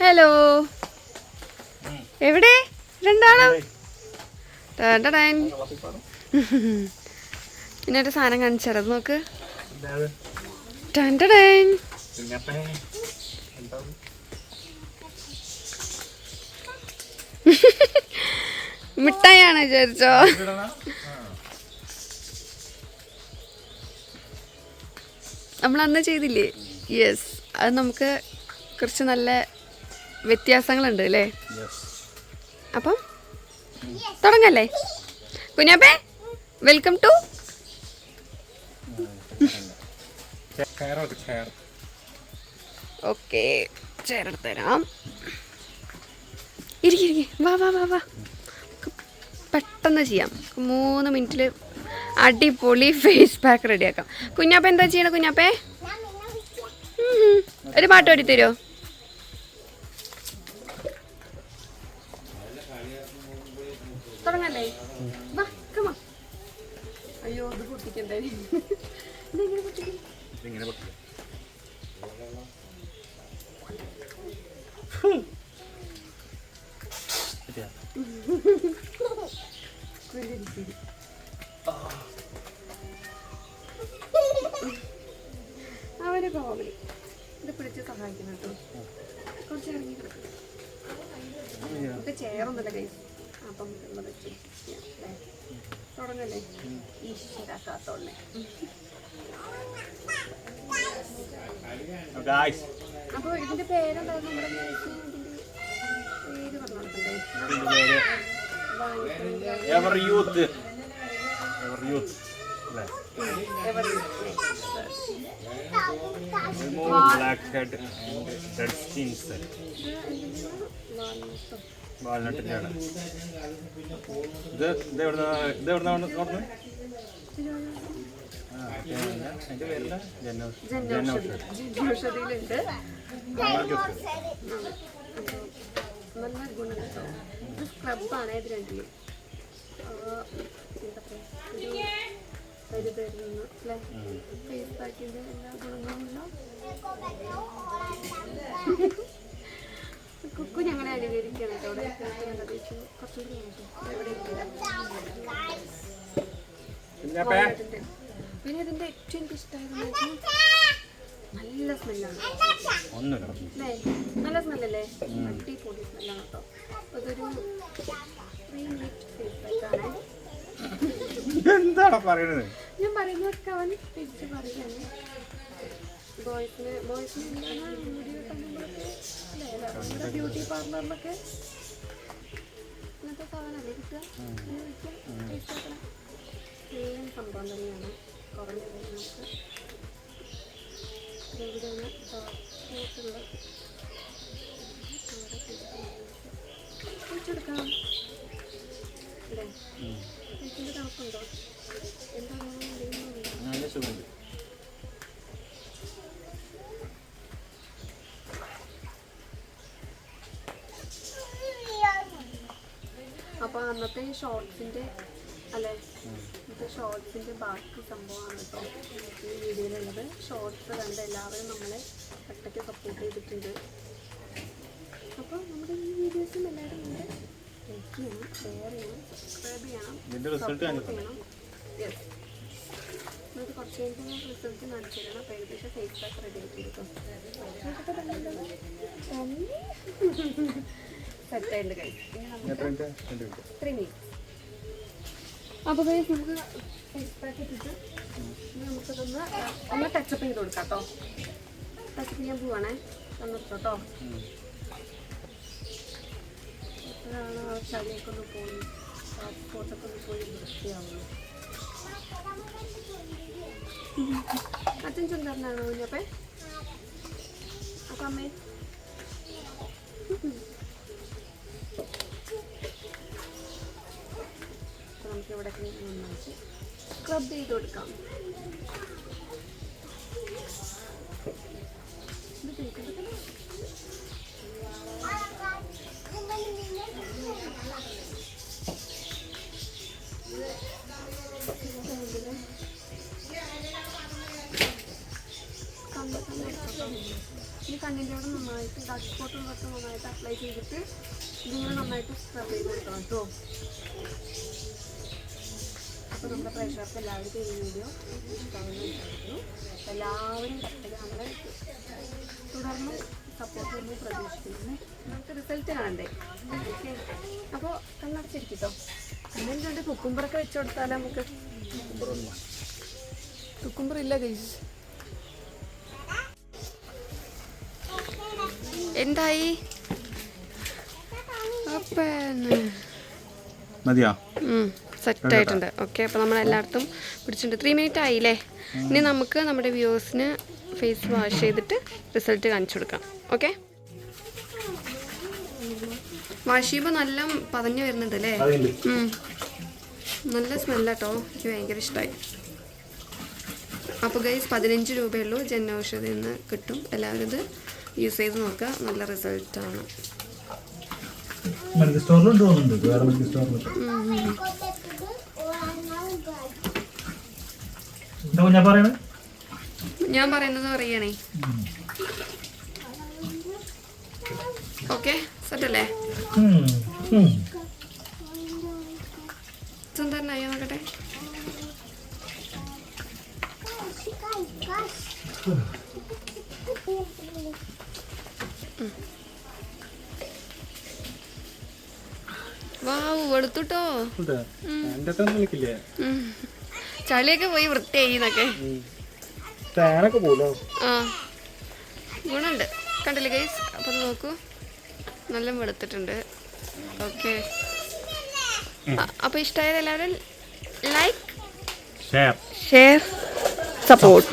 Hello എവിടെ? രണ്ടാളും? പിന്നെ സാധനം കാണിച്ചത് നോക്ക്. മിഠായാണ് വിചാരിച്ചോ? നമ്മൾ അന്ന് ചെയ്തില്ലേ? യെസ് അത് നമുക്ക് കുറച്ച് നല്ല വ്യത്യാസങ്ങളുണ്ട് അല്ലേ? അപ്പം തുടങ്ങല്ലേ? കുഞ്ഞാപ്പേ വെൽക്കം ടു ഓക്കെ ചേരെടുത്ത് തരാം ഇരിക്കി ഇരിക്കി. വാ വാ വാ വാ. പെട്ടെന്ന് ചെയ്യാം. മൂന്ന് മിനിറ്റിൽ അടിപൊളി ഫേസ് പാക്ക് റെഡിയാക്കാം കുഞ്ഞാപ്പ എന്താ ചെയ്യണ കുഞ്ഞാപ്പേ. ഒരു പാട്ട് പാടി തരുമോ തുടങ്ങല്ലേ? വാ come അയ്യോ ഇത് പൊട്ടിക്കണ്ടേ? ഇതെങ്ങനെ പൊട്ടിക്കും? അവന് കോമഡി. ഇത് പിടിച്ച് സഹായിക്കണം കേട്ടോ. കുറച്ച് ഇറങ്ങി കിടക്കും. നമുക്ക് ചേർന്നില്ല കൈ അപ്പം? തുടങ്ങല്ലേ? ഈശ്വര കാത്തോളെ അപ്പോൾ ഇതിന്റെ പേരെന്തായിരുന്നു നമ്മുടെ പേര് പറഞ്ഞു കൊടുക്കണ്ടേ ഇതിന്റെ പേര് എവർ യൂത്ത് എവർ യൂത്ത് അല്ലേ remove black head and dead skins വാൾനട്ടിന്റെ ആണ് ഇത് ഇത് എവിടുന്ന ഇത് എവിടുന്ന നോക്കുന്നത്? അതിന്റെ പേരില്ല ജനൗഷ് ജനൗഷ് ഔഷധിയിലുണ്ട് നല്ല ഗുണം കേട്ടോ ഇത് സ്ക്രബാണ് ഇത് രണ്ടിലും. എന്താ പറയുക ഒരു തരുന്നു അല്ലേ? ഫേസ് പാക്കിന്റെ എല്ലാ ഗുണങ്ങളുമുള്ള കുക്കു ഞങ്ങളെ അനുകരിക്കണം അവിടെ കുറച്ചും കഴിഞ്ഞിട്ട് പിന്നെ ഇതിന്റെ ഏറ്റവും എനിക്ക് ഇഷ്ടമായത് നല്ല സ്മെല്ലാണ് അല്ലേ? നല്ല സ്മെല്ലല്ലേ? അടിപൊളി സ്മെല്ലാണ് കേട്ടോ. അതൊരു ത്രീ മിനിറ്റ് ഫേസ് പാക്കാണ് എന്താണ് പറയുന്നത് ഞാൻ പറയുന്നത് അവൻ തിരിച്ച് പറയുകയാണ് ബോയ്സിന് ബോയ്സിന് വീഡിയോ നമ്മുടെ ബ്യൂട്ടി പാർലറിലൊക്കെ ഇങ്ങനത്തെ സാധനമല്ലേ കിട്ടുക? വിൽക്കുക ഫേസ് പാക്കിന് സെയിം സംഭവം തന്നെയാണ്. കുറഞ്ഞ നമുക്ക് ഇതെവിടെയാണ് ഡോക്ടറുള്ള കുഴിച്ചെടുക്കാം. അല്ലേ? വീട്ടിന്റെ തണുപ്പുണ്ടോ എന്താണ്? എന്തെങ്കിലും അന്നത്തെ ഈ അല്ലെ അല്ലേ? ഇത് ഷോർട്സിന്റെ ബാക്കി സംഭവമാണ് കേട്ടോ ഈ വീഡിയോയിലുള്ളത്. ഷോർട്സ് കണ്ട് എല്ലാവരും നമ്മളെ ഒറ്റയ്ക്ക് സപ്പോർട്ട് ചെയ്തിട്ടുണ്ട്. അപ്പോൾ നമ്മുടെ ഈ വീഡിയോസും എല്ലാവരും ഉണ്ട്. ലൈക്ക് ചെയ്യണം ഷെയർ ചെയ്യണം സബ്സ്ക്രൈബ് ചെയ്യണം സപ്പോർട്ട് ചെയ്യണം. യെസ് നമുക്ക് കുറച്ച് ഞാൻ റിസൾട്ട് കാണിച്ചു തരണം അപ്പോൾ ഏകദേശം ഫേസ് പാക്ക് റെഡി ആക്കി സെറ്റായിട്ടുണ്ട് ഇനി നമുക്ക് എത്ര മിനിറ്റ്? അപ്പോൾ നമുക്ക് ഫേസ് പാക്ക് ഇട്ടിട്ട് നമുക്കതൊന്ന് ഒന്ന് ടച്ചപ്പ് ചെയ്ത് കൊടുക്കാം കേട്ടോ ടച്ചപ്പ് ചെയ്യാൻ പോവാണേ. തന്നിട്ടോ എപ്പോഴാണ് ആ ചളിയൊക്കെ ഒന്ന് പോയി പാസ്പോർട്ടൊക്കെ ഒന്ന് പോയി വൃത്തിയാവുന്നു. അച്ഛൻ ചുണ്ടറിനാണോ കുഞ്ഞപ്പേ? അപ്പം അമ്മേ? ഇവിടെ നന്നായിട്ട് സ്ക്രബ് ചെയ്ത് കൊടുക്കാം. ഈ കണ്ണിന്റെ അവിടെ നന്നായിട്ട് ഡാർക്ക് സ്പോട്ടും നന്നായിട്ട് അപ്ലൈ ചെയ്തിട്ട് ഇതിങ്ങനെ നന്നായിട്ട് സ്ക്രബ് ചെയ്ത് കൊടുക്കണം കേട്ടോ. നമ്മുടെ പ്രേക്ഷകർക്ക് എല്ലാവർക്കും ഈ വീഡിയോ ഇഷ്ടമാണെന്ന് വിചാരിക്കുന്നു എല്ലാവരും നമ്മളെ തുടർന്ന് സപ്പോർട്ട് ചെയ്യുന്നു പ്രതീക്ഷിക്കുന്നു. നമുക്ക് റിസൾട്ട് കാണണ്ടേ? ഓക്കെ. അപ്പോൾ കണ്ണടച്ചിരിക്കട്ടോ അങ്ങനെ രണ്ട് കുക്കുംബറൊക്കെ വെച്ച് കൊടുത്താലോ നമുക്ക്? കുക്കുംബർ ഇല്ല ഗൈസ് എന്തായി? മതിയാ? സെറ്റ് ആയിട്ടുണ്ട്. ഓക്കെ അപ്പോൾ നമ്മൾ എല്ലായിടത്തും പിടിച്ചിട്ടുണ്ട്. ത്രീ മിനിറ്റ് ആയില്ലേ? ഇനി നമുക്ക് നമ്മുടെ വ്യൂവേഴ്സിന് ഫേസ് വാഷ് ചെയ്തിട്ട് റിസൾട്ട് കാണിച്ചു കൊടുക്കാം. ഓക്കെ വാഷ് ചെയ്യുമ്പോൾ നല്ല പതഞ്ഞു വരുന്നുണ്ട് അല്ലേ. നല്ല സ്മെല്ലാട്ടോ എനിക്ക് ഭയങ്കര ഇഷ്ടമായി അപ്പോൾ ഗൈസ് പതിനഞ്ച് രൂപയുള്ളൂ ജൻ ഔഷധി നിന്ന് കിട്ടും. എല്ലാവരും ഇത് യൂസ് ചെയ്ത് നോക്കുക. നല്ല റിസൾട്ടാണ് മെഡിക്കൽ സ്റ്റോറിലുണ്ട് തോന്നുന്നുണ്ട്. വേറെ മെഡിക്കൽ സ്റ്റോറിൽ ഞാൻ പറയണേ ഞാൻ പറയുന്നത് പറയണേ ഓക്കെ സെറ്റല്ലേ. സുന്ദരനായോ നോക്കട്ടെ. വാവ് വെളുത്തുട്ടോ എന്റെ വിളിക്കില്ലേ ഉം. ചളിയൊക്കെ പോയി വൃത്തിയായി എന്നൊക്കെ. ഫാനൊക്കെ പോലോ ആ. ഗുണുണ്ട്. കണ്ടില്ലേ ഗൈസ് അപ്പം നോക്കൂ. നല്ല വെളുത്തിട്ടുണ്ട്. ഓക്കെ. അപ്പോൾ ഇഷ്ടമായത് എല്ലാവരും ലൈക്ക് ഷെയർ ഷെയർ സപ്പോർട്ട്